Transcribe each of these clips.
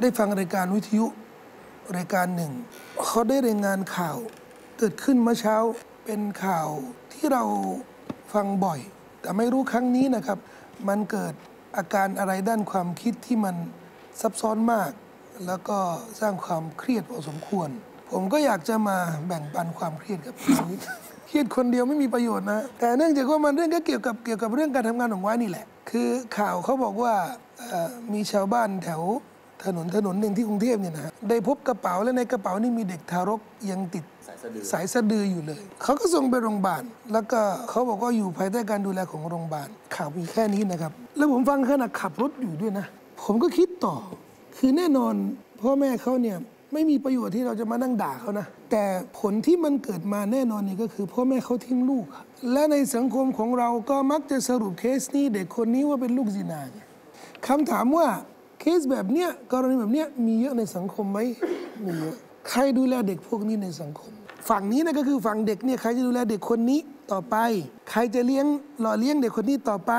ได้ฟังรายการวิทยุรายการหนึ่ง เขาได้รายงานข่าวเกิดขึ้นเมื่อเช้าเป็นข่าวที่เราฟังบ่อย แต่ไม่รู้ครั้งนี้นะครับ มันเกิดอาการอะไรด้านความคิดที่มันซับซ้อนมาก แล้วก็สร้างความเครียดพอสมควร ผมก็อยากจะมาแบ่งปันความเครียดกับชีวิตเครียดคนเดียวไม่มีประโยชน์นะ แต่เนื่องจากว่ามันเรื่องก็เกี่ยวกับเกี่ยวกับเรื่องการทำงานของไว้นี่แหละ คือข่าวเขาบอกว่ามีชาวบ้านแถว ถนนถนนหนึ่งที่กรุงเทพเนี่ยนะฮะได้พบกระเป๋าและในกระเป๋านี่มีเด็กทารกยังติดสายสะดือสายสะดืออยู่เลย เขาก็ส่งไปโรงพยาบาลแล้วก็เขาบอกว่าอยู่ภายใต้การดูแลของโรงพยาบาลข่าวมีแค่นี้นะครับ แล้วผมฟังขณะขับรถอยู่ด้วยนะ ผมก็คิดต่อ คือแน่นอนพ่อแม่เขาเนี่ยไม่มีประโยชน์ที่เราจะมานั่งด่าเขานะ แต่ผลที่มันเกิดมาแน่นอนนี่ก็คือพ่อแม่เขาทิ้งลูก และในสังคมของเราก็มักจะสรุปเคสนี้เด็กคนนี้ว่าเป็นลูกซินาไงคำถามว่า เคสแบบเนี้ยกรณีแบบเนี้ยมีเยอะในสังคมไหมมีเยอะใครดูแลเด็กพวกนี้ในสังคม ฝั่งนี้นะก็คือฝั่งเด็กเนี่ยใครจะดูแลเด็กคนนี้ต่อไป ใครจะเลี้ยงหล่อเลี้ยงเด็กคนนี้ต่อไป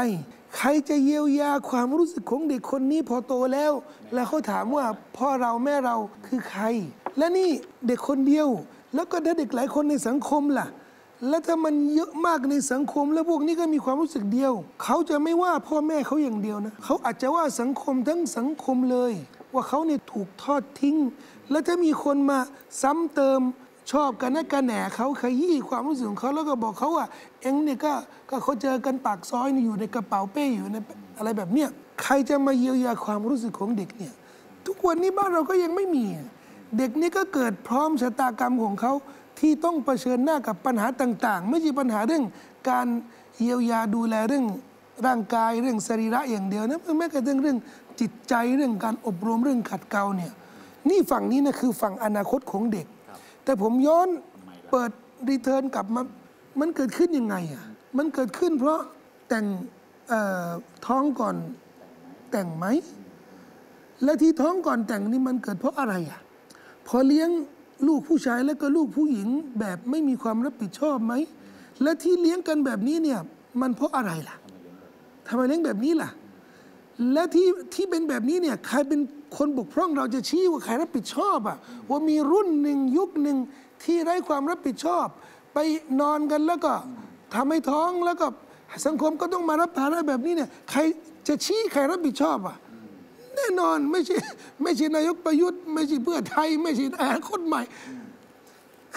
ใครจะเยียวยาความรู้สึกของเด็กคนนี้พอโตแล้ว แล้วเขาถามว่าพ่อเราแม่เราคือใคร และนี่เด็กคนเดียว แล้วก็ถ้าเด็กหลายคนในสังคมล่ะ แล้วถ้ามันเยอะมากในสังคม แล้วพวกนี้ก็มีความรู้สึกเดียว เขาจะไม่ว่าพ่อแม่เขาอย่างเดียวนะ เขาอาจจะว่าสังคมทั้งสังคมเลย ว่าเขาเนี่ยถูกทอดทิ้ง แล้วถ้ามีคนมาซ้ำเติมชอบกันนะกันแหน่เขาขยี้ความรู้สึกของเขาแล้วก็บอกเขาว่าเอ็งเนี่ยก็ก็เขาเจอกันปากซอยอยู่ในกระเป๋าเป้อยู่ในอะไรแบบเนี้ยใครจะมาเยียวยาความรู้สึกของเด็กเนี่ยทุกวันนี้บ้านเราก็ยังไม่มี เด็กนี่ก็เกิดพร้อมชะตากรรมของเขา ที่ต้องเผชิญหน้ากับปัญหาต่าง ๆ ไม่ใช่ปัญหาเรื่องการเยียวยาดูแลเรื่องร่างกายเรื่องสรีระอย่างเดียวนะแม้กระทั่งเรื่องจิตใจเรื่องการอบรมเรื่องขัดเกลาเนี่ยนี่ฝั่งนี้นะคือฝั่งอนาคตของเด็ก แต่ผมย้อนเปิดรีเทิร์นกลับมามันเกิดขึ้นยังไงอะมันเกิดขึ้นเพราะแต่งเอ่อท้องก่อนแต่งไหม และที่ท้องก่อนแต่งนี่มันเกิดเพราะอะไรอะพอเลี้ยง ลูกผู้ชายแล้วก็ลูกผู้หญิงแบบไม่มีความรับผิดชอบไหม และที่เลี้ยงกันแบบนี้เนี่ยมันเพราะอะไรล่ะทำไมเลี้ยงแบบนี้ล่ะ และที่ที่เป็นแบบนี้เนี่ยใครเป็นคนบกพร่องเราจะชี้ว่าใครรับผิดชอบอะว่ามีรุ่นหนึ่งยุคหนึ่งที่ไร้ความรับผิดชอบ ไปนอนกันแล้วก็ทำให้ท้องแล้วก็สังคมก็ต้องมารับภาระแบบนี้เนี่ยใครจะชี้ใครรับผิดชอบอะ แน่นอนไม่ใช่ไม่ใช่นายกประยุทธ์ ไม่ใช่เพื่อไทย ไม่ใช่อนาคตใหม่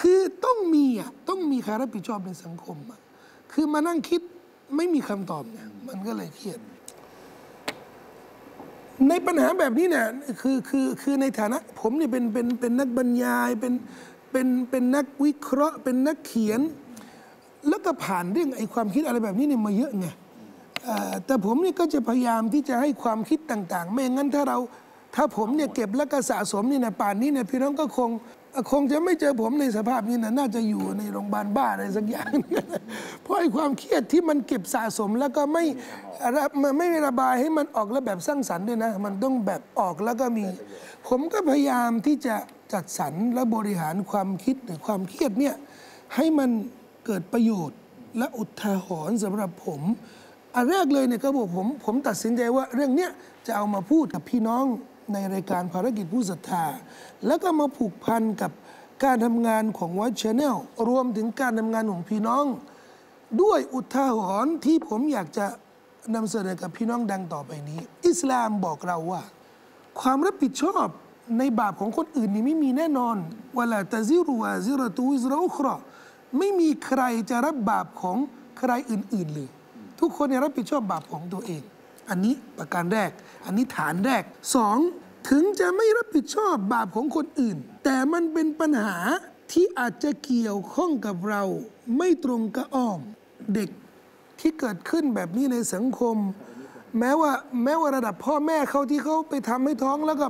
คือต้องมีอะต้องมีใครรับผิดชอบในสังคมอะคือมานั่งคิดไม่มีคำตอบเนี่ยมันก็เลยเครียดในปัญหาแบบนี้เนี่ยคือคือคือในฐานะ ผมเนี่ยเป็นเป็นเป็นนักบรรยายเป็นเป็นเป็นนักวิเคราะห์ เป็นนักเขียน แล้วก็ผ่านเรื่องไอ้ความคิดอะไรแบบนี้เนี่ยมาเยอะไง แต่ผมเนี่ยก็จะพยายามที่จะให้ความคิดต่าง ๆ ไม่งั้นถ้าเราถ้าผมเนี่ยเก็บแล้วก็สะสมนี่นะป่านนี้เนี่ยพี่น้องก็คงคงจะไม่เจอผมในสภาพนี้นะน่าจะอยู่ในโรงพยาบาลบ้าอะไรสักอย่าง เพราะไอ้ความเครียดที่มันเก็บสะสมแล้วก็ไม่ระมันไม่ระบายให้มันออกแล้วแบบสร้างสรรค์ด้วยนะ มันต้องแบบออกแล้วก็มี ผมก็พยายามที่จะจัดสรรและบริหารความคิดหรือความเครียดเนี่ยให้มันเกิดประโยชน์และอุทาหรณ์สำหรับผม อันแรกเลยเนี่ยก็บอกผมผมตัดสินใจว่าเรื่องเนี้ยจะเอามาพูดกับพี่น้องในรายการภารกิจผู้ศรัทธา แล้วก็มาผูกพันกับการทำงานของวัดชแนลรวมถึงการทำงานของพี่น้อง ด้วยอุทาหรณ์ที่ผมอยากจะนำเสนอกับพี่น้องดังต่อไปนี้ อิสลามบอกเราว่า ความรับผิดชอบในบาปของคนอื่นนี่ไม่มีแน่นอนวลาตะซิรุวาซิรตูวิซราอุคราไม่มีใครจะรับบาปของใครอื่น ๆ เลย ทุกคนเนี่ยรับผิดชอบบาปของตัวเอง อันนี้ประการแรก อันนี้ฐานแรกสองถึงจะไม่รับผิดชอบบาปของคนอื่น แต่มันเป็นปัญหาที่อาจจะเกี่ยวข้องกับเราไม่ตรงกับอ้อมเด็กที่เกิดขึ้นแบบนี้ในสังคม แม้ว่าแม้ว่าระดับพ่อแม่เขาที่เขาไปทำให้ท้องแล้วก็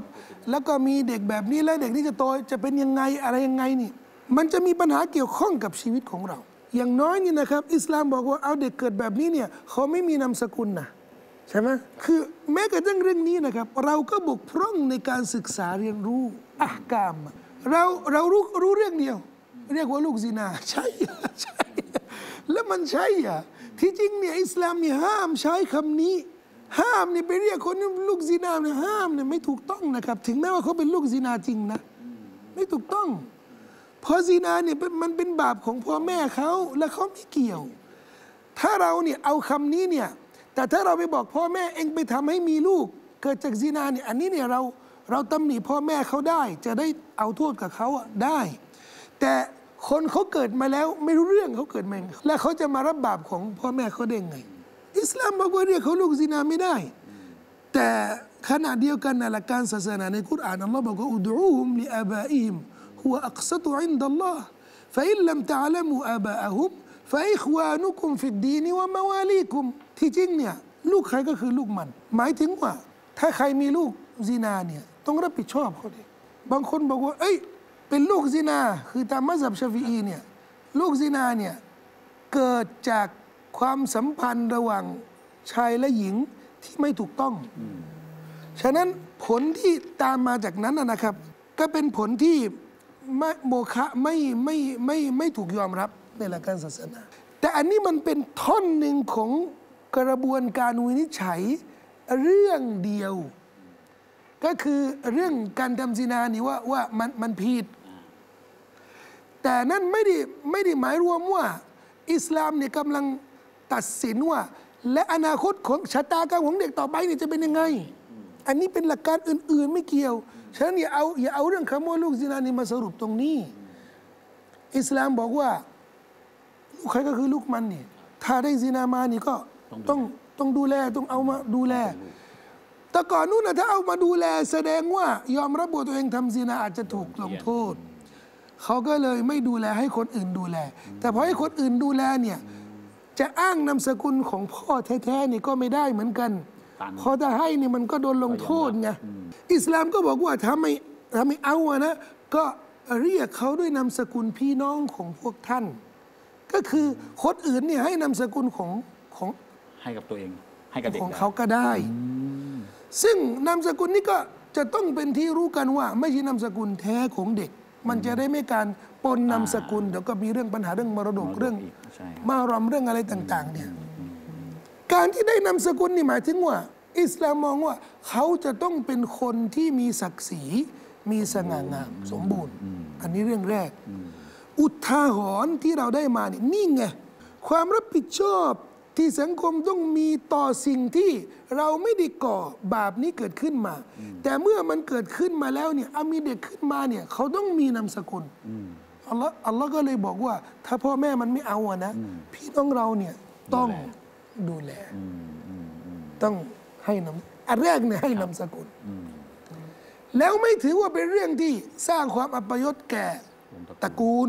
แล้วก็มีเด็กแบบนี้แล้วเด็กที่จะโตจะเป็นยังไงอะไรยังไงนี่ มันจะมีปัญหาเกี่ยวข้องกับชีวิตของเรา อย่างน้อยนี่นะครับ อิสลามบอกว่าเอาเด็กเกิดแบบนี้เนี่ยเขาไม่มีนามสกุลนะใช่ไหมคือแม้กระทั่งเรื่องนี้นะครับ เราก็บกพร่องในการศึกษาเรียนรู้อะกามเราเรารู้รู้เรื่องเดียว เรียกว่าลูกซินา ใช่ใช่แล้วมันใช่อะที่จริงเนี่ยอิสลามเนี่ยห้ามใช้คำนี้ ห้ามเนี่ยไปเรียกคนลูกซีนาเนี่ยห้ามเนี่ยไม่ถูกต้องนะครับ ถึงแม้ว่าเขาเป็นลูกซีนาจริงนะ ไม่ถูกต้อง เพราะซีนาเนี่ยมันเป็นบาปของพ่อแม่เขาและเขาไม่เกี่ยว ถ้าเราเนี่ยเอาคำนี้เนี่ยแต่ถ้าเราไปบอกพ่อแม่เองไปทำให้มีลูก เกิดจากซีนาเนี่ยอันนี้เนี่ยเราเราตำหนิพ่อแม่เขาได้ จะได้เอาโทษกับเขาอะได้ แต่คนเขาเกิดมาแล้วไม่รู้เรื่องเขาเกิดมาและเขาจะมารับบาปของพ่อแม่เขาได้ไง อิสลามบอกว่าเรียกเขาลูกซินาไม่ได้ แต่ขณะเดียวกันนะหลักการศาสนาในคุรอานอัลลอฮ์บอกว่าอุดูฮุมลิอาบาอิม ฮุวอักษตุอินดัลลอฮ์ฟะอินลัมตะอลัมูอาบาอะฮุมฟะอิควานุคุมฟิดดีนวะมาวาลีคุมที่จริงเนี่ยลูกใครก็คือลูกมัน หมายถึงว่า ถ้าใครมีลูกซินาเนี่ยต้องรับผิดชอบเขาดิบางคนบอกว่า เอ้ย เป็นลูกซินา คือตามมัสยิดชาฟีอีเนี่ยลูกซินาเนี่ยเกิดจากความสัมพันธ์ระหว่างชายและหญิงที่ไม่ถูกต้อง ฉะนั้นผลที่ตามมาจากนั้นนะนะครับ ก็เป็นผลที่ไม่ โมฆะไม่ไม่ไม่ไม่ถูกยอมรับในหลักการศาสนา แต่อันนี้มันเป็นท่อนหนึ่งของกระบวนการวินิจฉัยเรื่องเดียว ก็คือเรื่องการทำซินานี่ว่าว่ามันมันผิด แต่นั่นไม่ได้ไม่ได้หมายรวมว่า อิสลามเนี่ยกำลังตัดสินว่า และอนาคตของชะตากรรมของเด็กต่อไปเนี่ยจะเป็นยังไง อันนี้เป็นหลักการอื่น ๆ ไม่เกี่ยว ฉะนั้นอย่าเอาอย่าเอาเรื่องคำว่าลูกซินานี่มาสรุปตรงนี้ อิสลามบอกว่าลูกใครก็คือลูกมันนี่ถ้าได้ซินามานี่ก็ต้องต้องดูแลต้องเอามาดูแล แต่ก่อนนู้นนะถ้าเอามาดูแล แสดงว่ายอมรับว่าตัวเองทำซินาอาจจะถูกลงโทษเขาก็เลยไม่ดูแลให้คนอื่นดูแล แต่พอให้คนอื่นดูแลเนี่ยจะอ้างนามสกุลของพ่อแท้ๆนี่ก็ไม่ได้เหมือนกัน ตันพอจะให้นี่มันก็โดนลงโทษไงอิสลามก็บอกว่าถ้าไม่ถ้าไม่เอาอะนะ ก็เรียกเขาด้วยนามสกุลพี่น้องของพวกท่าน ก็คือคนอื่นเนี่ยให้นามสกุลของของให้กับตัวเอง ให้กับเด็กของได้เขาก็ได้ ซึ่งนามสกุลนี้ก็จะต้องเป็นที่รู้กันว่า ไม่ใช่นามสกุลแท้ของเด็ก มันจะได้ไม่การปนนามสกุลเดี๋ยวก็มีเรื่องปัญหาเรื่องมรดกมรดกเรื่องอีกใช่มารอมเรื่องอะไรต่าง ๆ เนี่ย การที่ได้นามสกุลนี่หมายถึงว่า อิสลามมองว่า เขาจะต้องเป็นคนที่มีศักดิ์ศรี มีสง่างามสมบูรณ์ อันนี้เรื่องแรก อุทาหรณ์ที่เราได้มานี่นี่ไงความรับผิดชอบที่สังคมต้องมีต่อสิ่งที่เราไม่ได้ก่อบาปนี้เกิดขึ้นมา แต่เมื่อมันเกิดขึ้นมาแล้วเนี่ยเอามีเด็กขึ้นมาเนี่ยเขาต้องมีนามสกุลอัลลอฮ์อัลลอฮ์ก็เลยบอกว่า ถ้าพ่อแม่มันไม่เอาอะนะ พี่น้องเราเนี่ยต้อง ดูแล ต้องให้นำอันแรกเนี่ยให้นามสกุล แล้วไม่ถือว่าเป็นเรื่องที่สร้างความอัปยศแก่ตระกูล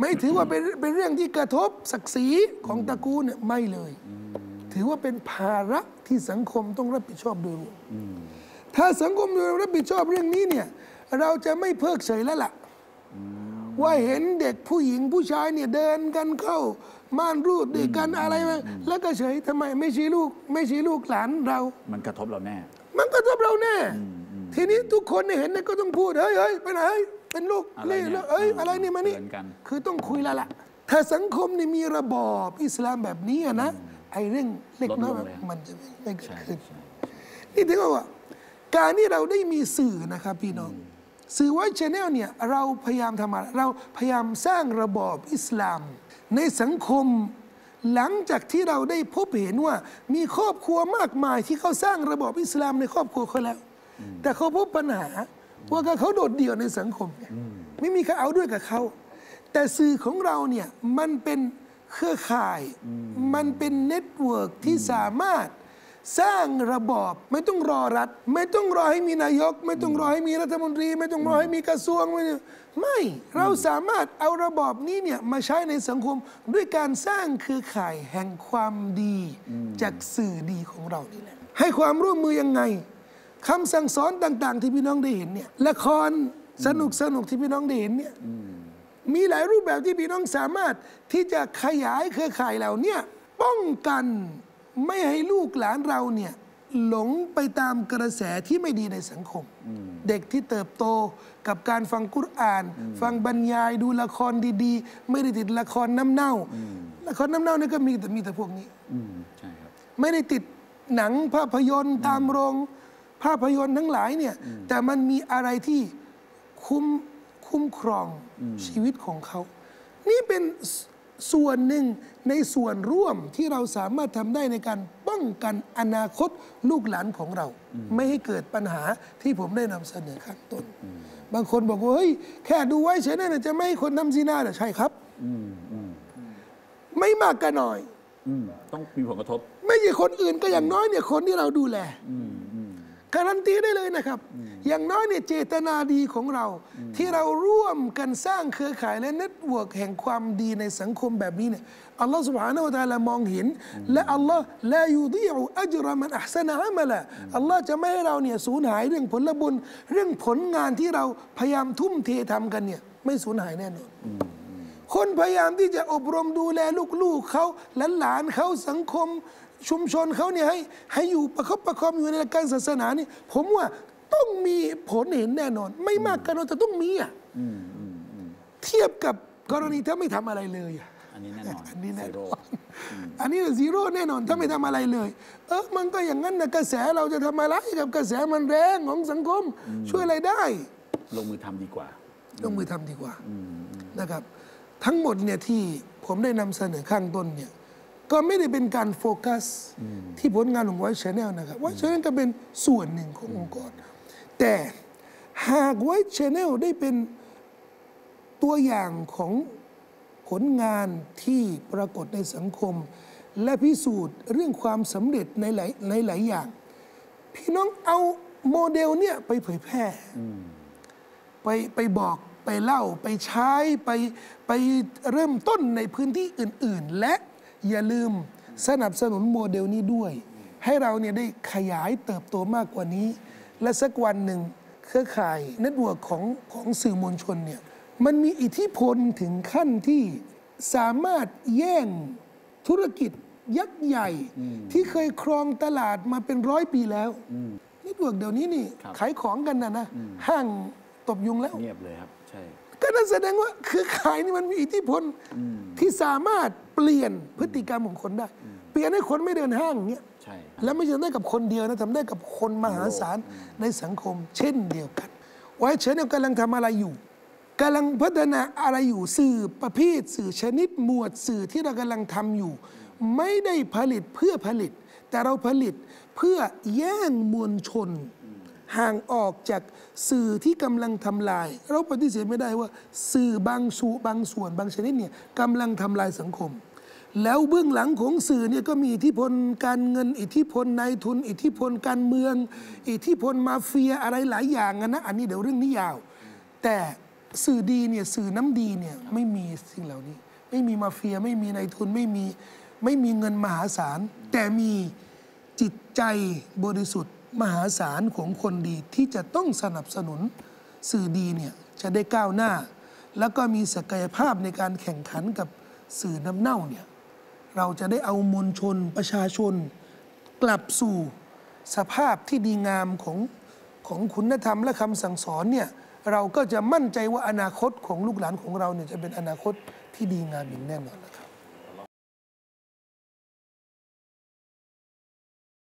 ไม่ถือว่าเป็นเป็นเรื่องที่กระทบศักดิ์ศรีของตระกูลเนี่ยไม่เลย ถือว่าเป็นภาระที่สังคมต้องรับผิดชอบโดยรวมถ้าสังคมโดยรวมรับผิดชอบเรื่องนี้เนี่ยเราจะไม่เพิกเฉยแล้วล่ะว่าเห็นเด็กผู้หญิงผู้ชายเนี่ยเดินกันเข้า ม่านรูดด้วยกันอะไรมาแล้วก็เฉยทำไมไม่ชี้ลูก ไม่ชี้ลูกหลานเรา มันกระทบเราแน่ มันก็ทบเราแน่ ทีนี้ทุกคนเนี่ยเห็นเนี่ยก็ต้องพูดเฮ้ยเฮ้ยไปไหนเฮ้ยเป็นลูกอะไรเนี่ยนี่เอ้ยอะไรนี่มานี่เตือนกันคือต้องคุยแล้วล่ะ ถ้าสังคมนี่มีระบอบอิสลามแบบนี้อะนะไอ้เรื่องเล็กน้อยลดลงเลยมันจะไม่ไม่เกิดใช่ขึ้นใช่นี่ถึงว่า การที่เราได้มีสื่อนะครับพี่น้องสื่อไวชแนลเนี่ยเราพยายามทำอะไรเราพยายามสร้างระบอบอิสลาม ในสังคมหลังจากที่เราได้พบเห็นว่า มีครอบครัวมากมายที่เขาสร้างระบอบอิสลามในครอบครัวเขาแล้ว แต่เขาพบปัญหาว่าเขาโดดเดี่ยวในสังคมไงไม่มีใครเอาด้วยกับเขา แต่สื่อของเราเนี่ยมันเป็นเครือข่าย มันเป็นเน็ตเวิร์กที่สามารถ สร้างระบอบไม่ต้องรอรัฐ ไม่ต้องรอให้มีนายก ไม่ต้องรอให้มีรัฐมนตรี ไม่ต้องรอให้มีกระทรวง ไม่ไม่เราสามารถเอาระบอบนี้เนี่ยมาใช้ในสังคมด้วยการสร้างเครือข่ายแห่งความดี จากสื่อดีของเรานี่แหละให้ความร่วมมือยังไงคำสั่งสอนต่าง ๆ ที่พี่น้องได้เห็นเนี่ยละครสนุกสนุกที่พี่น้องได้เห็นเนี่ยมีหลายรูปแบบที่พี่น้องสามารถที่จะขยายเครือข่ายเหล่านี้ป้องกัน ไม่ให้ลูกหลานเราเนี่ยหลงไปตามกระแสที่ไม่ดีในสังคม เด็กที่เติบโตกับการฟังกุรอาน ฟังบรรยายดูละครดีๆ ไม่ได้ติดละครน้ำเน่า ละครน้ำเน่านี่ก็มีแต่มีแต่พวกนี้อืมใช่ครับไม่ได้ติดหนังภาพยนตร์ตามโรง ภาพยนตร์ทั้งหลายเนี่ย แต่มันมีอะไรที่คุ้มคุ้มครองชีวิตของเขา นี่เป็น สส่วนหนึ่งในส่วนร่วมที่เราสามารถทำได้ในการป้องกันอนาคตลูกหลานของเรา ไม่ให้เกิดปัญหาที่ผมได้นำเสนอข้างต้น บางคนบอกว่าเฮ้ยแค่ดูไว้เฉยๆนะจะไม่ให้คนทำซีนาเหรอใช่ครับอืมอืมไม่มากก็น้อยอืมต้องมีผลกระทบ ไม่ใช่คนอื่นก็อย่างน้อยเนี่ยคนที่เราดูแลอืมอืม การันตีได้เลยนะครับ อย่างน้อยเนี่ยเจตนาดีของเรา ที่เราร่วมกันสร้างเครือข่ายและเน็ตเวิร์กแห่งความดีในสังคมแบบนี้เนี่ยอัลลอฮฺ سبحانه และ تعالى มองเห็น และอัลลอฮ์ละยูดีอุอัจรมันอัพสนะอามะละอัลลอฮ์จะไม่ให้เราเนี่ยสูญหายเรื่องผลบุญ เรื่องผลงานที่เราพยายามทุ่มเททำกันเนี่ยไม่สูญหายแน่นอน คนพยายามที่จะอบรมดูแลลูกๆเขาหลานๆเขาสังคม ชุมชนเขาเนี่ยให้ให้อยู่ประคับประคองอยู่ในหลักการศาสนานี่ผมว่าต้องมีผลเห็นแน่นอน ไม่มากก็น้อยแต่ต้องมีอะอืมอืมอืมเทียบกับกรณีถ้าไม่ทำอะไรเลยอะอันนี้แน่นอนอันนี้แน่นซีโร่อนอันนี้ซีโร่แน่นอนถ้าไม่ทำอะไรเลย เออมันก็อย่างนั้นนะกระแสเราจะทำอะไรกับกระแสมันแรงของสังคม ช่วยอะไรได้ ลงมือทำดีกว่า ลงมือทำดีกว่านะครับ ทั้งหมดเนี่ยที่ผมได้นำเสนอข้างต้นเนี่ย ก็ไม่ได้เป็นการโฟกัสที่ผลงานของไวท์ชแนลนะครับไวท์ชแนลก็เป็นส่วนหนึ่งขององค์กร แต่หากไวท์ชแนลได้เป็นตัวอย่างของผลงานที่ปรากฏในสังคม และพิสูจน์เรื่องความสำเร็จในหลายในหลายอย่าง พี่น้องเอาโมเดลเนี่ยไปเผยแพร่ไปไปบอกไปเล่าไปใช้ไปไปเริ่มต้นในพื้นที่อื่น ๆ และ อย่าลืมสนับสนุนโมเดลนี้ด้วย ให้เราเนี่ยได้ขยายเติบโตมากกว่านี้ และสักวันหนึ่งเครือข่ายเน็ตเวิร์กของของสื่อมวลชนเนี่ยมันมีอิทธิพลถึงขั้นที่สามารถแย่งธุรกิจยักษ์ใหญ่ที่เคยครองตลาดมาเป็นร้อยปีแล้วเน็ตเวิร์กเดี๋ยวนี้นี่ครับขายของกันนะนะห้างตบยุงแล้วเงียบเลยครับใช่ ก็นั่นแสดงว่าเครือข่ายนี่มันมีอิทธิพลที่สามารถเปลี่ยนพฤติกรรมของคนได้ เปลี่ยนให้คนไม่เดินห้างอย่างเงี้ยใช่แล้วไม่ใช่ได้กับคนเดียวนะทำได้กับคนมหาศาลในสังคม เช่นเดียวกันไว้เชนเนี่ยกำลังทำอะไรอยู่กำลังพัฒนาอะไรอยู่สื่อประเภทสื่อชนิดหมวดสื่อที่เรากำลังทำอยู่ ไม่ได้ผลิตเพื่อผลิต แต่เราผลิตเพื่อแย่งมวลชน ห่างออกจากสื่อที่กำลังทำลาย เราปฏิเสธไม่ได้ว่า สื่อบางส่วนบางส่วนบางชนิดเนี่ยกำลังทำลายสังคม แล้วเบื้องหลังของสื่อเนี่ยก็มีอิทธิพลการเงิน อิทธิพลนายทุน อิทธิพลการเมือง อิทธิพลมาเฟียอะไรหลายอย่างนะอันนี้เดี๋ยวเรื่องนี้ยาว แต่สื่อดีเนี่ยสื่อน้ำดีเนี่ยไม่มีสิ่งเหล่านี้ ไม่มีมาเฟียไม่มีนายทุนไม่มีไม่มีเงินมหาศาล แต่มีจิตใจบริสุทธิ์ มหาศาลของคนดีที่จะต้องสนับสนุนสื่อดีเนี่ยจะได้ก้าวหน้า แล้วก็มีศักยภาพในการแข่งขันกับสื่อน้ำเน่าเนี่ยเราจะได้เอามวลชนประชาชน กลับสู่สภาพที่ดีงามของของคุณธรรมและคำสั่งสอนเนี่ยเราก็จะมั่นใจว่าอนาคตของลูกหลานของเราเนี่ยจะเป็นอนาคตที่ดีงามอย่างแน่นอนนะครับ